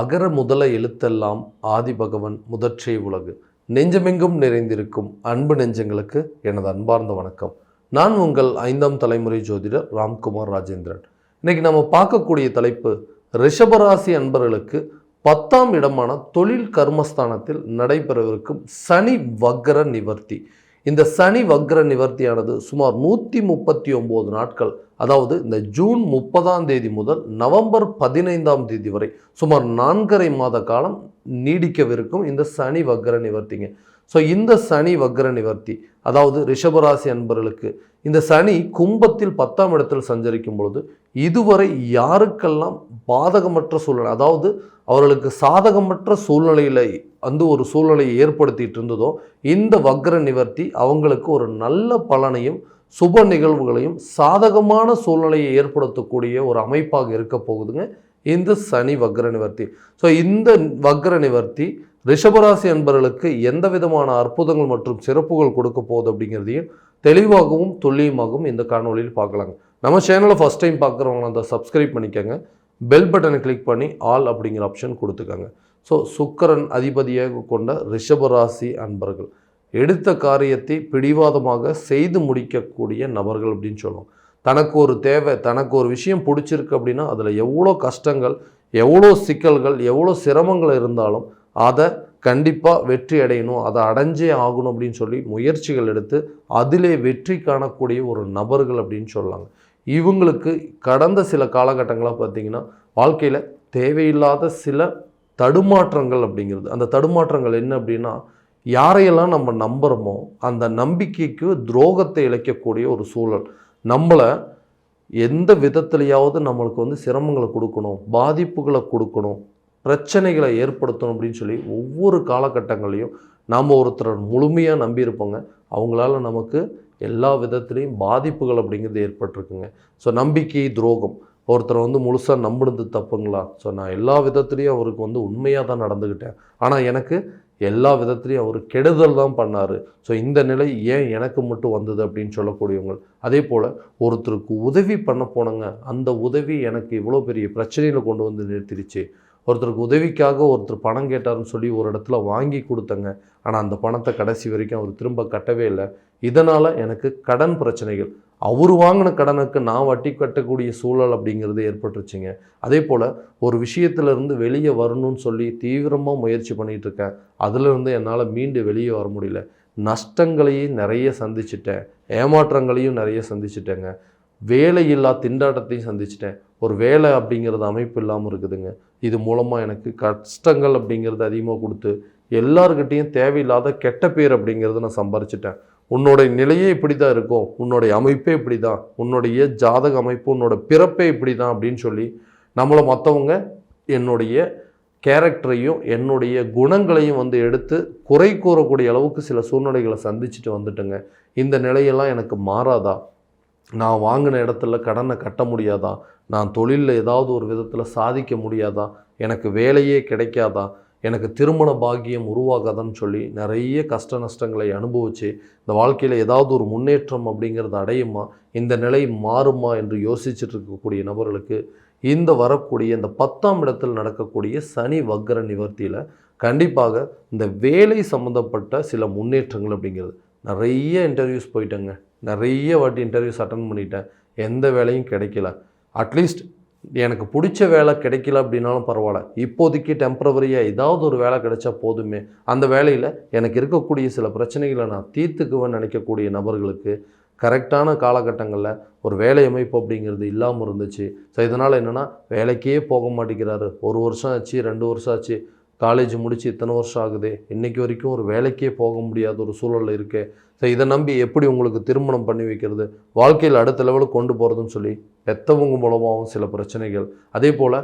அகர முதல எழுத்தெல்லாம் ஆதிபகவன் முதற்றே உலகு. நெஞ்சமெங்கும் நிறைந்திருக்கும் அன்பு நெஞ்சங்களுக்கு எனது அன்பார்ந்த வணக்கம். நான் உங்கள் ஐந்தாம் தலைமுறை ஜோதிடர் ராம்குமார் ராஜேந்திரன். இன்னைக்கு நம்ம பார்க்கக்கூடிய தலைப்பு ரிஷபராசி அன்பர்களுக்கு பத்தாம் இடமான தொழில் கர்மஸ்தானத்தில் நடைபெறவிருக்கும் சனி வக்ர நிவர்த்தி. இந்த சனி வக்ர நிவர்த்தியானது சுமார் நூற்றி முப்பத்தி ஒம்பது நாட்கள் அதாவது இந்த ஜூன் முப்பதாம் தேதி முதல் நவம்பர் பதினைந்தாம் தேதி வரை சுமார் நான்கரை மாத காலம் நீடிக்கவிருக்கும் இந்த சனி வக்ர நிவர்த்திங்க. ஸோ இந்த சனி வக்ர நிவர்த்தி அதாவது ரிஷபராசி அன்பர்களுக்கு இந்த சனி கும்பத்தில் பத்தாம் இடத்தில் சஞ்சரிக்கும் பொழுது இதுவரை யாருக்கெல்லாம் பாதகமற்ற சூழ்நிலை அதாவது அவர்களுக்கு சாதகமற்ற சூழ்நிலையில் வந்து ஒரு சூழ்நிலையை ஏற்படுத்திட்டு இருந்ததோ இந்த வக்ர நிவர்த்தி அவங்களுக்கு ஒரு நல்ல பலனையும் சுப நிகழ்வுகளையும் சாதகமான சூழ்நிலையை ஏற்படுத்தக்கூடிய ஒரு அமைப்பாக இருக்க போகுதுங்க. இந்த சனி வக்ர நிவர்த்தி. ஸோ இந்த வக்ர நிவர்த்தி ரிஷபராசி அன்பர்களுக்கு எந்த விதமான அற்புதங்கள் மற்றும் சிறப்புகள் கொடுக்க போகுது அப்படிங்கிறதையும் தெளிவாகவும் துல்லியமாகவும் இந்த காணொலியில் பார்க்கலாங்க. நம்ம சேனலை ஃபஸ்ட் டைம் பார்க்குறவங்க அந்த சப்ஸ்கிரைப் பண்ணிக்கோங்க. பெல் பட்டனை கிளிக் பண்ணி ஆல் அப்படிங்கிற ஆப்ஷன் கொடுத்துக்கோங்க. ஸோ சுக்கரன் அதிபதியாக கொண்ட ரிஷபராசி அன்பர்கள் எடுத்த காரியத்தை பிடிவாதமாக செய்து முடிக்கக்கூடிய நபர்கள் அப்படின்னு சொல்லுவோம் தனக்கு ஒரு தேவை தனக்கு ஒரு விஷயம் பிடிச்சிருக்கு அப்படின்னா அதில் எவ்வளோ கஷ்டங்கள் எவ்வளோ சிக்கல்கள் எவ்வளோ சிரமங்கள் இருந்தாலும் அதை கண்டிப்பாக வெற்றி அடையணும் அதை அடைஞ்சே ஆகணும் அப்படின்னு சொல்லி முயற்சிகள் எடுத்து அதிலே வெற்றி காணக்கூடிய ஒரு நபர்கள் அப்படின்னு சொல்லலாங்க இவங்களுக்கு கடந்த சில காலகட்டங்களாக பார்த்தீங்கன்னா வாழ்க்கையில் தேவையில்லாத சில தடுமாற்றங்கள் அப்படிங்கிறது. அந்த தடுமாற்றங்கள் என்ன அப்படின்னா யாரையெல்லாம் நம்ம நம்புகிறோமோ அந்த நம்பிக்கைக்கு துரோகத்தை இழைக்கக்கூடிய ஒரு சூழல். நம்மளை எந்த விதத்துலையாவது நம்மளுக்கு வந்து சிரமங்களை கொடுக்கணும் பாதிப்புகளை கொடுக்கணும் பிரச்சனைகளை ஏற்படுத்தணும் அப்படின்னு சொல்லி ஒவ்வொரு காலகட்டங்களையும் நாம் ஒருத்தரை முழுமையாக நம்பியிருப்போங்க அவங்களால நமக்கு எல்லா விதத்துலேயும் பாதிப்புகள் அப்படிங்கிறது ஏற்பட்டிருக்குங்க. ஸோ நம்பிக்கை துரோகம். ஒருத்தரை வந்து முழுசாக நம்பினது தப்புங்களா? ஸோ நான் எல்லா விதத்துலேயும் அவருக்கு வந்து உண்மையாக தான் நடந்துக்கிட்டேன் ஆனால் எனக்கு எல்லா விதத்துலேயும் அவர் கெடுதல் தான் பண்ணார். ஸோ இந்த நிலை ஏன் எனக்கு மட்டும் வந்தது அப்படின்னு சொல்லக்கூடியவங்க. அதே போல் ஒருத்தருக்கு உதவி பண்ண போனங்க. அந்த உதவி எனக்கு இவ்வளோ பெரிய பிரச்சனையில் கொண்டு வந்து நிறுத்திடுச்சு. ஒருத்தருக்கு உதவிக்காக ஒருத்தர் பணம் கேட்டாருன்னு சொல்லி ஒரு இடத்துல வாங்கி கொடுத்தங்க. ஆனால் அந்த பணத்தை கடைசி வரைக்கும் அவர் திரும்ப கட்டவே இல்லை. இதனால் எனக்கு கடன் பிரச்சனைகள். அவர் வாங்கின கடனுக்கு நான் வட்டி கட்டக்கூடிய சூழல் அப்படிங்கிறது ஏற்பட்டுருச்சுங்க. அதே போல் ஒரு விஷயத்துலேருந்து வெளியே வரணும்னு சொல்லி தீவிரமாக முயற்சி பண்ணிகிட்டு இருக்கேன் அதிலிருந்து என்னால் மீண்டு வெளியே வர முடியல. நஷ்டங்களையும் நிறைய சந்திச்சிட்டேன். ஏமாற்றங்களையும் நிறைய சந்திச்சிட்டேங்க. வேலையில்லா திண்டாட்டத்தையும் சந்திச்சிட்டேன். ஒரு வேலை அப்படிங்கிறது அமைப்பு இல்லாமல் இருக்குதுங்க. இது மூலமாக எனக்கு கஷ்டங்கள் அப்படிங்கிறது அதிகமாக கொடுத்து எல்லாருக்கிட்டேயும் தேவையில்லாத கெட்ட பேர் அப்படிங்கிறத நான் சம்பாரிச்சிட்டேன். உன்னோடைய நிலையே இப்படி தான் இருக்கும். உன்னுடைய அமைப்பே இப்படி தான் உன்னுடைய ஜாதக அமைப்பு உன்னோட பிறப்பே இப்படி தான் அப்படின்னு சொல்லி நம்மளை மற்றவங்க என்னுடைய கேரக்டரையும் என்னுடைய குணங்களையும் வந்து எடுத்து குறை கூறக்கூடிய அளவுக்கு சில சூழ்நிலைகளை சந்திச்சுட்டு வந்துட்டுங்க. இந்த நிலையெல்லாம் எனக்கு மாறாதா? நான் வாங்கின இடத்துல கடனை கட்ட முடியாதா? நான் தொழிலில் ஏதாவது ஒரு விதத்தில் சாதிக்க முடியாதா? எனக்கு வேலையே கிடைக்காதா? எனக்கு திருமண பாக்கியம் உருவாகாதான்னு சொல்லி நிறைய கஷ்ட நஷ்டங்களை அனுபவித்து இந்த வாழ்க்கையில் ஏதாவது ஒரு முன்னேற்றம் அப்படிங்கிறது அடையுமா? இந்த நிலை மாறுமா? என்று யோசிச்சுட்டு இருக்கக்கூடிய நபர்களுக்கு இந்த வரக்கூடிய இந்த பத்தாம் இடத்தில் நடக்கக்கூடிய சனி வக்ர நிவர்த்தியில் கண்டிப்பாக இந்த வேலை சம்மந்தப்பட்ட சில முன்னேற்றங்கள் அப்படிங்கிறது. நிறைய இன்டர்வியூஸ் போயிட்டேங்க. நிறைய வாட்டி இன்டர்வியூஸ் அட்டன் பண்ணிட்டேன். எந்த வேலையும் கிடைக்கல. அட்லீஸ்ட் எனக்கு பிடிச்ச வேலை கிடைக்கல அப்படின்னாலும் பரவாயில்ல. இப்போதைக்கு டெம்பரவரியாக ஏதாவது ஒரு வேலை கிடைச்சா போதுமே. அந்த வேலையில் எனக்கு இருக்கக்கூடிய சில பிரச்சனைகளை நான் தீர்த்துக்குவேன்னு நினைக்கக்கூடிய நபர்களுக்கு கரெக்டான காலகட்டங்களில் ஒரு வேலை அமைப்பு அப்படிங்கிறது இல்லாமல் இருந்துச்சு. ஸோ இதனால் என்னென்னா வேலைக்கே போக மாட்டேங்கிறாரு. ஒரு வருஷம் ஆச்சு ரெண்டு வருஷம் ஆச்சு. காலேஜ் முடித்து இத்தனை வருஷம் ஆகுது. இன்றைக்கி வரைக்கும் ஒரு வேலைக்கே போக முடியாத ஒரு சூழலில் இருக்கு. ஸோ இதை நம்பி எப்படி உங்களுக்கு திருமணம் பண்ணி வைக்கிறது? வாழ்க்கையில் அடுத்த லெவலுக்கு கொண்டு போகிறதுன்னு சொல்லி பெற்றவங்க மூலமாகவும் சில பிரச்சனைகள். அதே போல்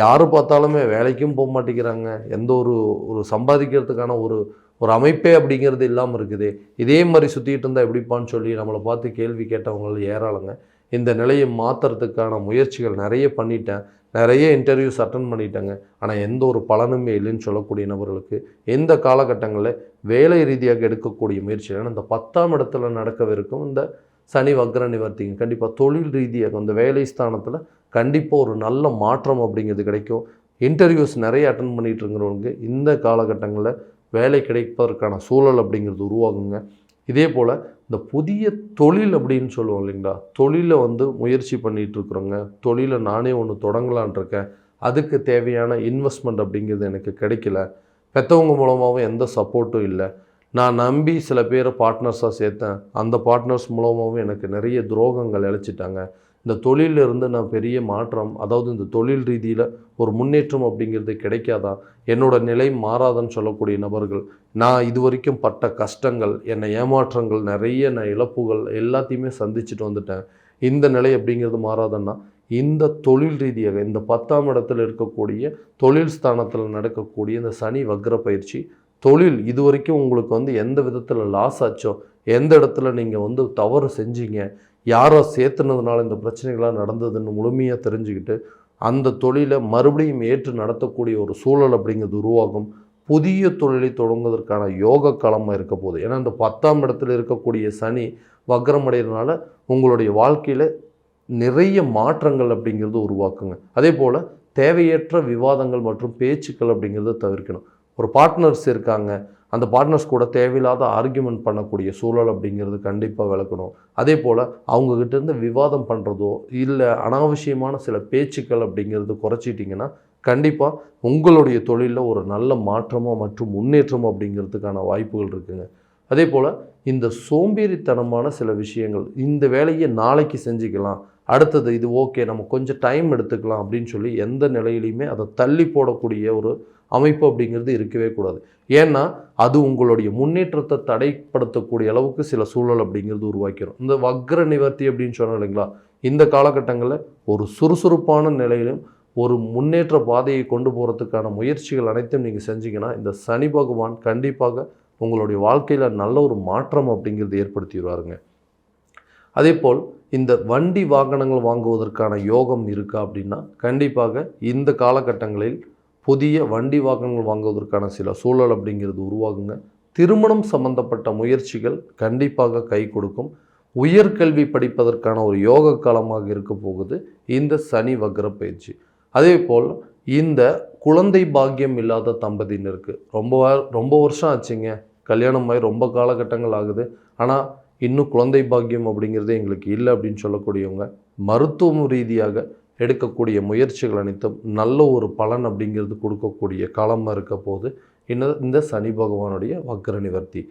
யார் பார்த்தாலுமே வேலைக்கும் போக மாட்டேங்கிறாங்க. எந்த ஒரு ஒரு சம்பாதிக்கிறதுக்கான ஒரு ஒரு அமைப்பே அப்படிங்கிறது இல்லாமல் இருக்குது. இதே மாதிரி சுற்றிட்டு இருந்தால் எப்படிப்பான்னு சொல்லி நம்மளை பார்த்து கேள்வி கேட்டவங்க ஏறாளுங்க இந்த நிலையை மாற்றுறதுக்கான முயற்சிகள் நிறைய பண்ணிட்டேன். நிறைய இன்டர்வியூஸ் அட்டன் பண்ணிட்டாங்க. ஆனால் எந்த ஒரு பலனுமே இல்லைன்னு சொல்லக்கூடிய நபர்களுக்கு எந்த காலகட்டங்களில் வேலை ரீதியாக எடுக்கக்கூடிய முயற்சிகள் இந்த பத்தாம் இடத்துல நடக்கவிருக்கும் இந்த சனி வக்ர நிவர்த்திங்க. கண்டிப்பாக தொழில் ரீதியாக அந்த வேலை ஸ்தானத்தில் கண்டிப்பாக ஒரு நல்ல மாற்றம் அப்படிங்கிறது கிடைக்கும். இன்டர்வியூஸ் நிறைய அட்டன் பண்ணிகிட்டு இருக்கிறவங்க இந்த காலகட்டங்களில் வேலை கிடைப்பதற்கான சூழல் அப்படிங்கிறது உருவாகுங்க. இதே போல் இந்த புதிய தொழில் அப்படின்னு சொல்லுவோம் இல்லைங்களா? தொழிலை வந்து முயற்சி பண்ணிகிட்ருக்குறோங்க தொழிலை நானே ஒன்று தொடங்கலான் இருக்கேன். அதுக்கு தேவையான இன்வெஸ்ட்மெண்ட் அப்படிங்கிறது எனக்கு கிடைக்கல. பெற்றவங்க மூலமாகவும் எந்த சப்போர்ட்டும் இல்லை. நான் நம்பி சில பேரை பார்ட்னர்ஸாக சேர்த்தேன். அந்த பார்ட்னர்ஸ் மூலமாகவும் எனக்கு நிறைய துரோகங்கள் இழைச்சிட்டாங்க இந்த தொழிலில் இருந்து நான் பெரிய மாற்றம் அதாவது இந்த தொழில் ரீதியில் ஒரு முன்னேற்றம் அப்படிங்கிறது கிடைக்காதா? என்னோட நிலை மாறாதன்னு சொல்லக்கூடிய நபர்கள் நான் இது வரைக்கும் பட்ட கஷ்டங்கள் என்னை ஏமாற்றங்கள் நிறைய நான் இழப்புகள் எல்லாத்தையுமே சந்திச்சுட்டு வந்துட்டேன். இந்த நிலை அப்படிங்கிறது மாறாதன்னா இந்த தொழில் ரீதியாக இந்த பத்தாம் இடத்துல இருக்கக்கூடிய தொழில் ஸ்தானத்தில் நடக்கக்கூடிய இந்த சனி வக்ர பயிற்சி தொழில் இது வரைக்கும் உங்களுக்கு வந்து எந்த விதத்தில் லாஸ் ஆச்சோ எந்த இடத்துல நீங்கள் வந்து தவறு செஞ்சீங்க யாரோ சேர்த்துனதுனால இந்த பிரச்சனைகள்லாம் நடந்ததுன்னு முழுமையாக தெரிஞ்சுக்கிட்டு அந்த தொழிலை மறுபடியும் ஏற்று நடத்தக்கூடிய ஒரு சூழல் அப்படிங்கிறது உருவாகும். புதிய தொழிலை தொடங்குவதற்கான யோக காலமாக இருக்க போகுது. ஏன்னா இந்த பத்தாம் இடத்துல இருக்கக்கூடிய சனி வக்ரமடைகிறதுனால உங்களுடைய வாழ்க்கையில் நிறைய மாற்றங்கள் அப்படிங்கிறது உருவாக்குங்க. அதே போல் தேவையற்ற விவாதங்கள் மற்றும் பேச்சுக்கள் அப்படிங்கிறத தவிர்க்கணும். ஒரு பார்ட்னர்ஸ் இருக்காங்க. அந்த பார்ட்னர்ஸ் கூட தேவையில்லாத ஆர்கியூமெண்ட் பண்ணக்கூடிய சூழல் அப்படிங்கிறது கண்டிப்பாக விளக்கணும். அதே போல் அவங்கக்கிட்டேருந்து விவாதம் பண்ணுறதோ இல்லை அனாவசியமான சில பேச்சுக்கள் அப்படிங்கிறது குறைச்சிட்டிங்கன்னா கண்டிப்பாக உங்களுடைய தொழிலில் ஒரு நல்ல மாற்றமோ மற்றும் முன்னேற்றமோ அப்படிங்கிறதுக்கான வாய்ப்புகள் இருக்குங்க. அதே போல் இந்த சோம்பேறித்தனமான சில விஷயங்கள் இந்த வேலையை நாளைக்கு செஞ்சுக்கலாம் அடுத்தது இது ஓகே நம்ம கொஞ்சம் டைம் எடுத்துக்கலாம் அப்படின்னு சொல்லி எந்த நிலையிலையுமே அதை தள்ளி போடக்கூடிய ஒரு அமைப்பு அப்படிங்கிறது இருக்கவே கூடாது. ஏன்னா அது உங்களுடைய முன்னேற்றத்தை தடைப்படுத்தக்கூடிய அளவுக்கு சில சூழல் அப்படிங்கிறது உருவாக்கிடும் இந்த வக்ர நிவர்த்தி அப்படின்னு சொன்னோம் இல்லைங்களா? இந்த காலகட்டங்களில் ஒரு சுறுசுறுப்பான நிலையிலும் ஒரு முன்னேற்ற பாதையை கொண்டு போகிறதுக்கான முயற்சிகள் அனைத்தும் நீங்கள் செஞ்சீங்கன்னா இந்த சனி பகவான் கண்டிப்பாக உங்களுடைய வாழ்க்கையில் நல்ல ஒரு மாற்றம் அப்படிங்கிறது ஏற்படுத்திடுவாருங்க அதே போல் இந்த வண்டி வாகனங்கள் வாங்குவதற்கான யோகம் இருக்கா அப்படின்னா கண்டிப்பாக இந்த காலகட்டங்களில் புதிய வண்டி வாகனங்கள் வாங்குவதற்கான சில சூழல் அப்படிங்கிறது உருவாகுங்க. திருமணம் சம்பந்தப்பட்ட முயற்சிகள் கண்டிப்பாக கை கொடுக்கும். உயர்கல்வி படிப்பதற்கான ஒரு யோக காலமாக இருக்க போகுது. இந்த சனி வக்ர பயிற்சி. அதே போல் இந்த குழந்தை பாக்கியம் இல்லாத தம்பதியினருக்கு ரொம்ப வா- ரொம்ப வருஷம் ஆச்சுங்க. கல்யாணம் ஆகி ரொம்ப காலகட்டங்கள் ஆகுது. ஆனால் இன்னும் குழந்தை பாக்கியம் அப்படிங்கிறது எங்களுக்கு இல்லை அப்படின்னு சொல்லக்கூடியவங்க மருத்துவம் ரீதியாக எடுக்கக்கூடிய முயற்சிகள் அனைத்தும் நல்ல ஒரு பலன் அப்படிங்கிறது கொடுக்கக்கூடிய காலமாக இருக்க போது இந்த இந்த சனி பகவானுடைய வக்கர நிவர்த்தி.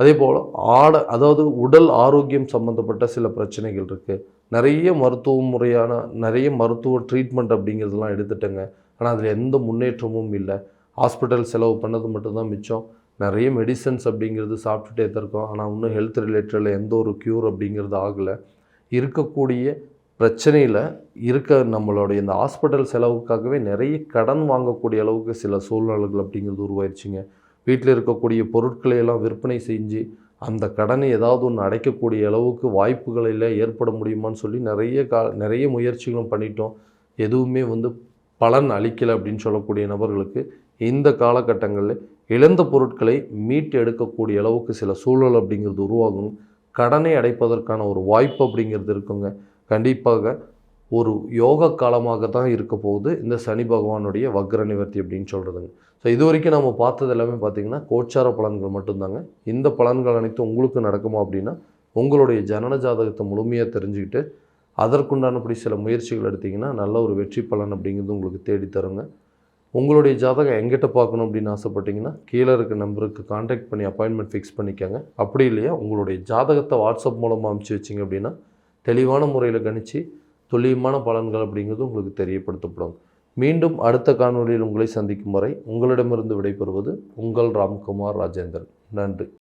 அதே போல் ஆட அதாவது உடல் ஆரோக்கியம் சம்மந்தப்பட்ட சில பிரச்சனைகள் இருக்குது நிறைய மருத்துவ முறையான நிறைய மருத்துவ ட்ரீட்மெண்ட் அப்படிங்கிறதுலாம் எடுத்துட்டேங்க. ஆனால் அதில் எந்த முன்னேற்றமும் இல்லை. ஹாஸ்பிட்டல் செலவு பண்ணது மட்டும்தான் மிச்சம். நிறைய மெடிசன்ஸ் அப்படிங்கிறது சாப்பிட்டுட்டே தான் இருக்கோம். ஆனால் இன்னும் ஹெல்த் ரிலேட்டடில் எந்த ஒரு க்யூர் அப்படிங்கிறது ஆகலை. இருக்கக்கூடிய பிரச்சனையில் இருக்க நம்மளுடைய இந்த ஹாஸ்பிட்டல் செலவுக்காகவே நிறைய கடன் வாங்கக்கூடிய அளவுக்கு சில சூழ்நிலைகள் அப்படிங்கிறது உருவாயிருச்சுங்க. வீட்டில் இருக்கக்கூடிய பொருட்களை எல்லாம் விற்பனை செஞ்சு அந்த கடனை ஏதாவது ஒன்று அடைக்கக்கூடிய அளவுக்கு வாய்ப்புகளில் ஏற்பட முடியுமான்னு சொல்லி நிறைய கா நிறைய முயற்சிகளும் பண்ணிட்டோம். எதுவுமே வந்து பலன் அளிக்கலை அப்படின்னு சொல்லக்கூடிய நபர்களுக்கு இந்த காலகட்டங்களில் இழந்த பொருட்களை மீட்டு எடுக்கக்கூடிய அளவுக்கு சில சூழல் அப்படிங்கிறது உருவாகும் கடனை அடைப்பதற்கான ஒரு வாய்ப்பு அப்படிங்கிறது இருக்குங்க. கண்டிப்பாக ஒரு யோக காலமாக தான் இருக்க போகுது. இந்த சனி பகவானுடைய வக்ர நிவர்த்தி அப்படின்னு சொல்கிறதுங்க ஸோ இது வரைக்கும் நம்ம பார்த்தது எல்லாமே பார்த்தீங்கன்னா கோச்சார பலன்கள் மட்டும்தாங்க. இந்த பலன்கள் அனைத்தும் உங்களுக்கு நடக்குமா அப்படின்னா உங்களுடைய ஜனன ஜாதகத்தை முழுமையாக தெரிஞ்சுக்கிட்டு அதற்குண்டானபடி சில முயற்சிகள் எடுத்திங்கன்னா நல்ல ஒரு வெற்றி பலன் அப்படிங்கிறது உங்களுக்கு தேடி தருங்க உங்களுடைய ஜாதகம் எங்கிட்ட பார்க்கணும் அப்படின்னு ஆசைப்பட்டீங்கன்னா கீழே இருக்க நம்பருக்கு காண்டாக்ட் பண்ணி அப்பாயின்மெண்ட் ஃபிக்ஸ் பண்ணிக்கோங்க. அப்படி இல்லையா உங்களுடைய ஜாதகத்தை வாட்ஸ்அப் மூலமாக அனுப்பிச்சு வச்சிங்க அப்படின்னா தெளிவான முறையில் கணித்து துல்லியமான பலன்கள் அப்படிங்கிறது உங்களுக்கு தெரியப்படுத்தப்படும். மீண்டும் அடுத்த காணொளியில் உங்களை சந்திக்கும் வரை உங்களிடமிருந்து விடைபெறுவது உங்கள் ராம்குமார் ராஜேந்திரன். நன்றி.